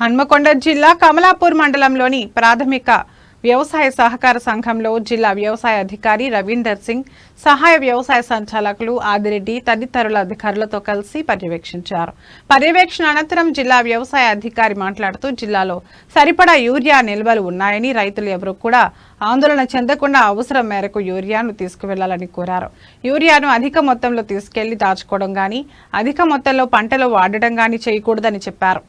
హన్మకొండ జిల్లా కమలాపూర్ మండలంలోని ప్రాథమిక వ్యవసాయ సహకార సంఘంలో జిల్లా వ్యవసాయ అధికారి రవీందర్ సింగ్ సహాయ వ్యవసాయ సంచాలకులు ఆదిరెడ్డి తదితరుల అధికారులతో కలిసి పర్యవేక్షించారు. పర్యవేక్షణ అనంతరం జిల్లా వ్యవసాయ అధికారి మాట్లాడుతూ జిల్లాలో సరిపడా యూరియా నిల్వలు ఉన్నాయని రైతులు ఎవరూ కూడా ఆందోళన చెందకుండా అవసరం మేరకు యూరియాను తీసుకువెళ్ళాలని కోరారు. యూరియాను అధిక మొత్తంలో తీసుకెళ్ళి దాచుకోవడం కానీ అధిక మొత్తంలో పంటలో వాడడం కానీ చేయకూడదని చెప్పారు.